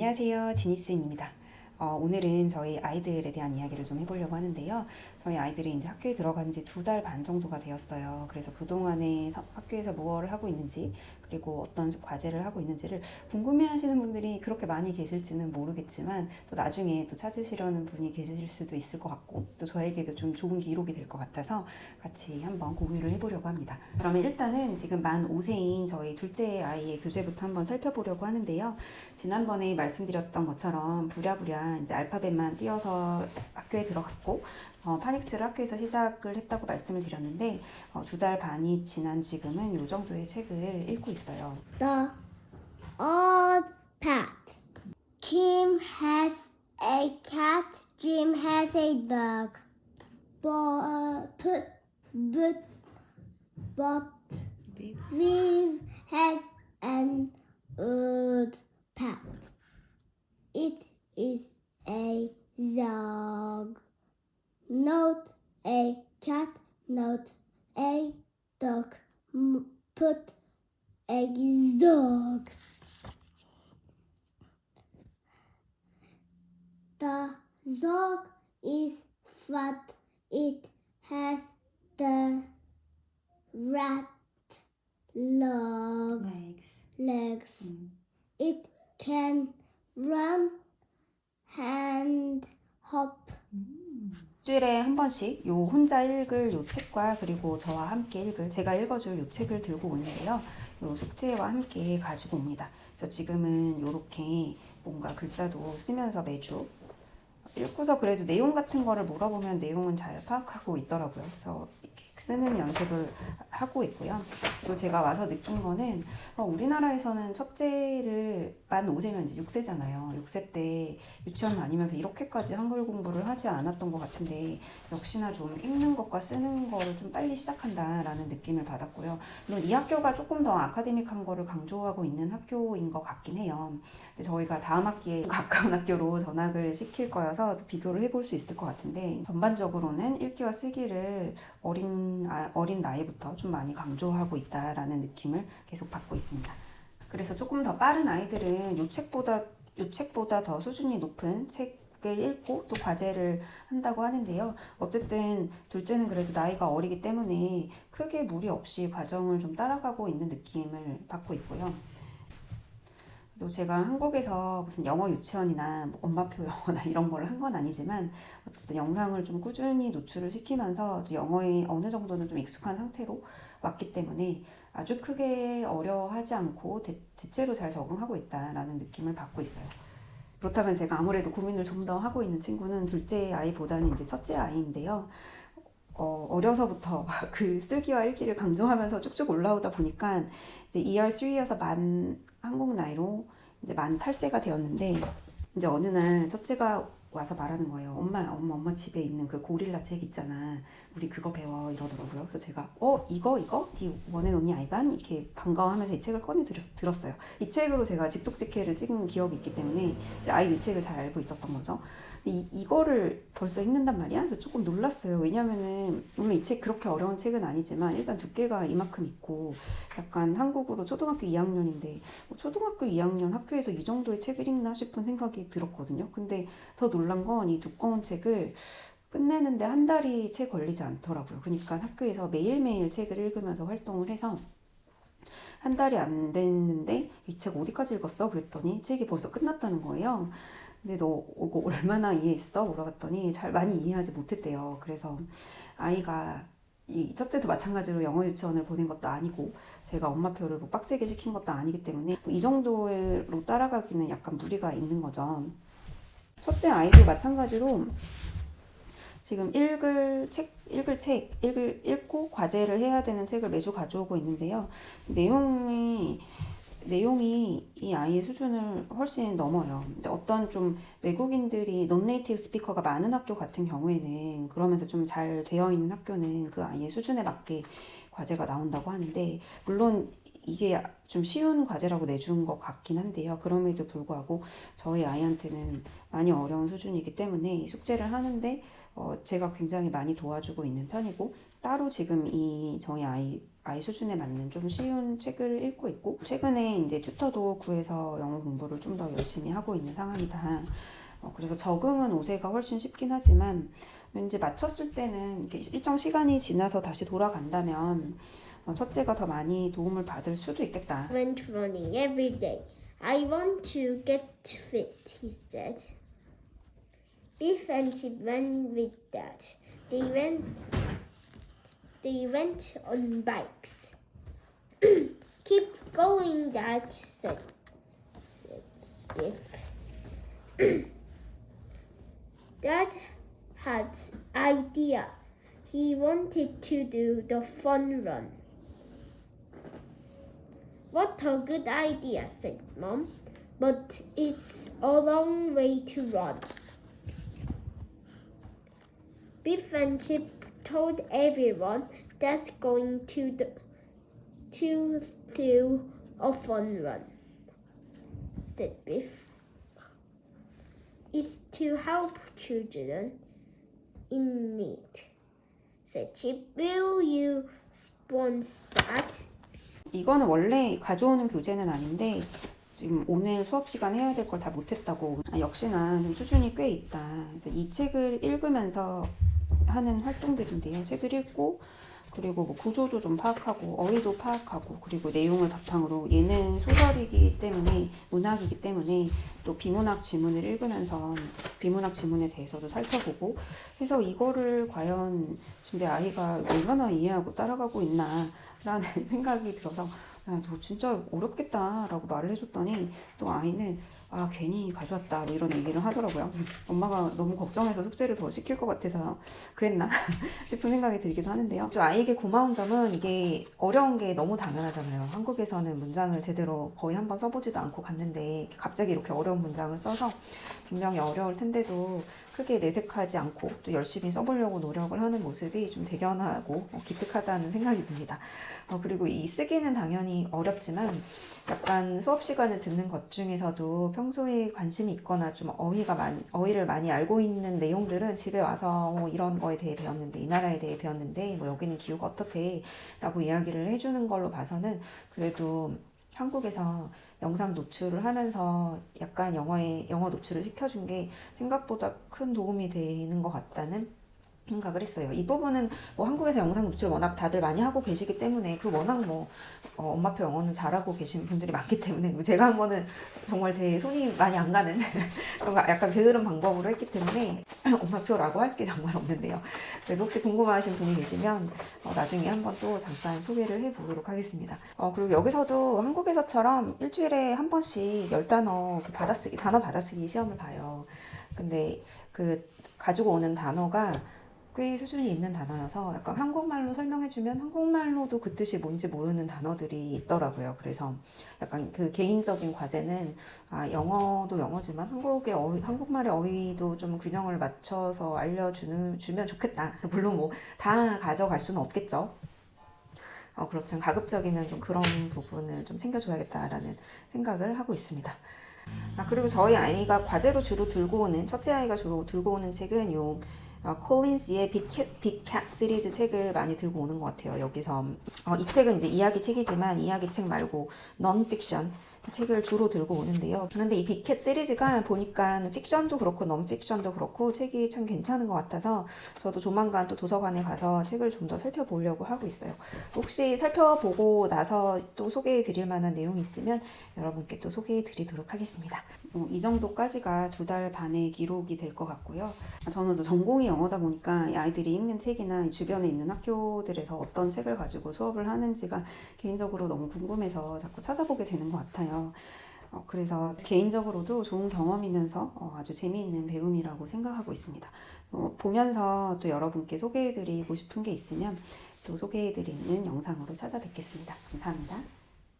안녕하세요. 지니스입니다. 어, 오늘은 저희 아이들에 대한 이야기를 좀 해보려고 하는데요. 저희 아이들이 이제 학교에 들어간 지 두 달 반 정도가 되었어요. 그래서 그동안에 서- 학교에서 무엇을 하고 있는지, 그리고 어떤 과제를 하고 있는지를 궁금해 하시는 분들이 그렇게 많이 계실지는 모르겠지만, 또 나중에 또 찾으시려는 분이 계실 수도 있을 것 같고, 또 저에게도 좀 좋은 기록이 될 것 같아서 같이 한번 공유를 해보려고 합니다. 그러면 일단은 지금 만 5세인 저희 둘째 아이의 교재부터 한번 살펴보려고 하는데요. 지난번에 말씀드렸던 것처럼 부랴부랴 이제 알파벳만 띄어서 학교에 들어갔고 어, 파닉스를 학교에서 시작을 했다고 말씀을 드렸는데 어, 두 달 반이 지난 지금은 이 정도의 책을 읽고 있어요. The Odd Pet. Kim has a cat. Jim has a dog. But, but, but Viv has an odd pet. It is a dog. Not a cat, not a dog. Put a dog. The dog is fat. It has the rat log Legs. legs. Mm. It can run and hop. 일주일에 한 번씩 요 혼자 읽을 요 책과 그리고 저와 함께 읽을 제가 읽어줄 요 책을 들고 오는데요. 요 숙제와 함께 가지고 옵니다. 그래서 지금은 요렇게 뭔가 글자도 쓰면서 매주 읽고서 그래도 내용 같은 거를 물어보면 내용은 잘 파악하고 있더라고요. 그래서 이렇게 쓰는 연습을 하고 있고요. 그리고 제가 와서 느낀 거는 어, 우리나라에서는 첫째를 만 5세면 이제 6세잖아요. 6세 때 유치원 다니면서 이렇게까지 한글 공부를 하지 않았던 것 같은데 역시나 좀 읽는 것과 쓰는 거를 좀 빨리 시작한다라는 느낌을 받았고요. 물론 이 학교가 조금 더 아카데믹한 거를 강조하고 있는 학교인 것 같긴 해요. 저희가 다음 학기에 가까운 학교로 전학을 시킬 거여서 비교를 해볼 수 있을 것 같은데 전반적으로는 읽기와 쓰기를 어린 아, 어린 나이부터 좀 많이 강조하고 있다라는 느낌을 계속 받고 있습니다. 그래서 조금 더 빠른 아이들은 이 책보다 이 책보다 더 수준이 높은 책을 읽고 또 과제를 한다고 하는데요. 어쨌든 둘째는 그래도 나이가 어리기 때문에 크게 무리 없이 과정을 좀 따라가고 있는 느낌을 받고 있고요. 또 제가 한국에서 무슨 영어 유치원이나 뭐 엄마표 영어나 이런 걸 한 건 아니지만 어쨌든 영상을 좀 꾸준히 노출을 시키면서 또 영어에 어느 정도는 좀 익숙한 상태로 왔기 때문에 아주 크게 어려워하지 않고 대, 대체로 잘 적응하고 있다라는 느낌을 받고 있어요. 그렇다면 제가 아무래도 고민을 좀 더 하고 있는 친구는 둘째 아이보다는 이제 첫째 아이인데요. 어, 어려서부터 글 쓰기와 읽기를 강조하면서 쭉쭉 올라오다 보니까 이제 ER3여서 만 한국 나이로 이제 만 8세가 되었는데 이제 어느 날 첫째가 와서 말하는 거예요. 엄마, 엄마, 엄마 집에 있는 그 고릴라 책 있잖아. 우리 그거 배워 이러더라고요. 그래서 제가 어 이거 이거 디 원앤 언니 아이반 이렇게 반가워하면서 이 책을 꺼내 들었, 들었어요. 이 책으로 제가 직독직해를 찍은 기억이 있기 때문에 이제 아이 이 책을 잘 알고 있었던 거죠. 이, 이거를 벌써 읽는단 말이야? 그래서 조금 놀랐어요. 왜냐면은 물론 이 책 그렇게 어려운 책은 아니지만 일단 두께가 이만큼 있고 약간 한국으로 초등학교 2학년인데 뭐 초등학교 2학년 학교에서 이 정도의 책을 읽나 싶은 생각이 들었거든요. 근데 더 놀란 건 이 두꺼운 책을 끝내는데 한 달이 채 걸리지 않더라고요. 그러니까 학교에서 매일매일 책을 읽으면서 활동을 해서 한 달이 안 됐는데 이 책 어디까지 읽었어? 그랬더니 책이 벌써 끝났다는 거예요. 근데 너 이거 얼마나 이해했어? 물어봤더니 잘 많이 이해하지 못했대요. 그래서 아이가 이 첫째도 마찬가지로 영어 유치원을 보낸 것도 아니고 제가 엄마표를 뭐 빡세게 시킨 것도 아니기 때문에 뭐 이 정도로 따라가기는 약간 무리가 있는 거죠. 첫째 아이도 마찬가지로 지금 읽을 책, 읽을 책, 읽을, 읽고 과제를 해야 되는 책을 매주 가져오고 있는데요. 내용이, 내용이 이 아이의 수준을 훨씬 넘어요. 근데 어떤 좀 외국인들이 논네이티브 스피커가 많은 학교 같은 경우에는 그러면서 좀 잘 되어 있는 학교는 그 아이의 수준에 맞게 과제가 나온다고 하는데, 물론 이게 좀 쉬운 과제라고 내준 것 같긴 한데요. 그럼에도 불구하고 저희 아이한테는 많이 어려운 수준이기 때문에 숙제를 하는데 어, 제가 굉장히 많이 도와주고 있는 편이고 따로 지금 이 저희 아이 아이 수준에 맞는 좀 쉬운 책을 읽고 있고 최근에 이제 튜터도 구해서 영어 공부를 좀 더 열심히 하고 있는 상황이다. 어, 그래서 적응은 5세가 훨씬 쉽긴 하지만 왠지 맞췄을 때는 일정 시간이 지나서 다시 돌아간다면 어, 첫째가 더 많이 도움을 받을 수도 있겠다. went running every day. I want to get fit, he said. Biff and Chip went with Dad. They went. They went on bikes. Keep going, Dad said. Said Biff. Dad had idea. He wanted to do the fun run. What a good idea, said Mom. But it's a long way to run. Biff and Chip told everyone that's going to the, to do a fun run, said Biff. It's to help children in need, said Chip. Will you sponsor that? 이거는 원래 가져오는 교재는 아닌데 지금 오늘 수업 시간 해야 될 걸 다 못했다고 아, 역시나 좀 수준이 꽤 있다. 그래서 이 책을 읽으면서 하는 활동들인데요. 책을 읽고 그리고 뭐 구조도 좀 파악하고 어휘도 파악하고 그리고 내용을 바탕으로 얘는 소설이기 때문에 문학이기 때문에 또 비문학 지문을 읽으면서 비문학 지문에 대해서도 살펴보고 해서 이거를 과연 지금 내 아이가 얼마나 이해하고 따라가고 있나라는 생각이 들어서 야, 너 진짜 어렵겠다라고 말을 해줬더니 또 아이는 아 괜히 가져왔다 뭐 이런 얘기를 하더라고요. 엄마가 너무 걱정해서 숙제를 더 시킬 것 같아서 그랬나 싶은 생각이 들기도 하는데요. 좀 아이에게 고마운 점은 이게 어려운 게 너무 당연하잖아요. 한국에서는 문장을 제대로 거의 한 번 써보지도 않고 갔는데 갑자기 이렇게 어려운 문장을 써서 분명히 어려울 텐데도 크게 내색하지 않고 또 열심히 써보려고 노력을 하는 모습이 좀 대견하고 어, 기특하다는 생각이 듭니다. 어, 그리고 이 쓰기는 당연히 어렵지만 약간 수업 시간에 듣는 것 중에서도 평소에 관심이 있거나 좀 어휘가 많이, 어휘를 많이 알고 있는 내용들은 집에 와서 뭐 이런 거에 대해 배웠는데 이 나라에 대해 배웠는데 뭐 여기는 기후가 어떻대? 라고 이야기를 해주는 걸로 봐서는 그래도 한국에서 영상 노출을 하면서 약간 영어에 영어 노출을 시켜준 게 생각보다 큰 도움이 되는 것 같다는 생각을 했어요. 이 부분은 뭐 한국에서 영상 노출 워낙 다들 많이 하고 계시기 때문에 그 워낙 뭐 어, 엄마표 영어는 잘하고 계신 분들이 많기 때문에 뭐 제가 한 거는 정말 제 손이 많이 안 가는 뭔가 약간 게으른 방법으로 했기 때문에 엄마표라고 할 게 정말 없는데요. 혹시 궁금하신 분이 계시면 어, 나중에 한번 또 잠깐 소개를 해보도록 하겠습니다. 어, 그리고 여기서도 한국에서처럼 일주일에 한 번씩 열 단어 그 받아쓰기 단어 받아쓰기 시험을 봐요. 근데 그 가지고 오는 단어가 꽤 수준이 있는 단어여서 약간 한국말로 설명해주면 한국말로도 그 뜻이 뭔지 모르는 단어들이 있더라고요. 그래서 약간 그 개인적인 과제는 아, 영어도 영어지만 한국의 어휘, 한국말의 어휘도 좀 균형을 맞춰서 알려주는 주면 좋겠다. 물론 뭐 다 가져갈 수는 없겠죠. 어, 그렇지만 가급적이면 좀 그런 부분을 좀 챙겨줘야겠다라는 생각을 하고 있습니다. 아, 그리고 저희 아이가 과제로 주로 들고 오는 첫째 아이가 주로 들고 오는 책은 요 어, 콜린스의 빅캣, 빅캣 시리즈 책을 많이 들고 오는 것 같아요. 여기서 어, 이 책은 이제 이야기 책이지만 이야기 책 말고 넌픽션 책을 주로 들고 오는데요. 그런데 이 빅캣 시리즈가 보니까 픽션도 그렇고 넌픽션도 그렇고 책이 참 괜찮은 것 같아서 저도 조만간 또 도서관에 가서 책을 좀 더 살펴보려고 하고 있어요. 혹시 살펴보고 나서 또 소개해 드릴 만한 내용이 있으면 여러분께 또 소개해 드리도록 하겠습니다. 어, 이 정도까지가 두 달 반의 기록이 될 것 같고요. 저는 또 전공이 영어다 보니까 이 아이들이 읽는 책이나 이 주변에 있는 학교들에서 어떤 책을 가지고 수업을 하는지가 개인적으로 너무 궁금해서 자꾸 찾아보게 되는 것 같 아요. 어, 그래서 개인적으로도 좋은 경험이면서 어, 아주 재미있는 배움이라고 생각하고 있습니다. 어, 보면서 또 여러분께 소개해드리고 싶은 게 있으면 또 소개해드리는 영상으로 찾아뵙겠습니다. 감사합니다.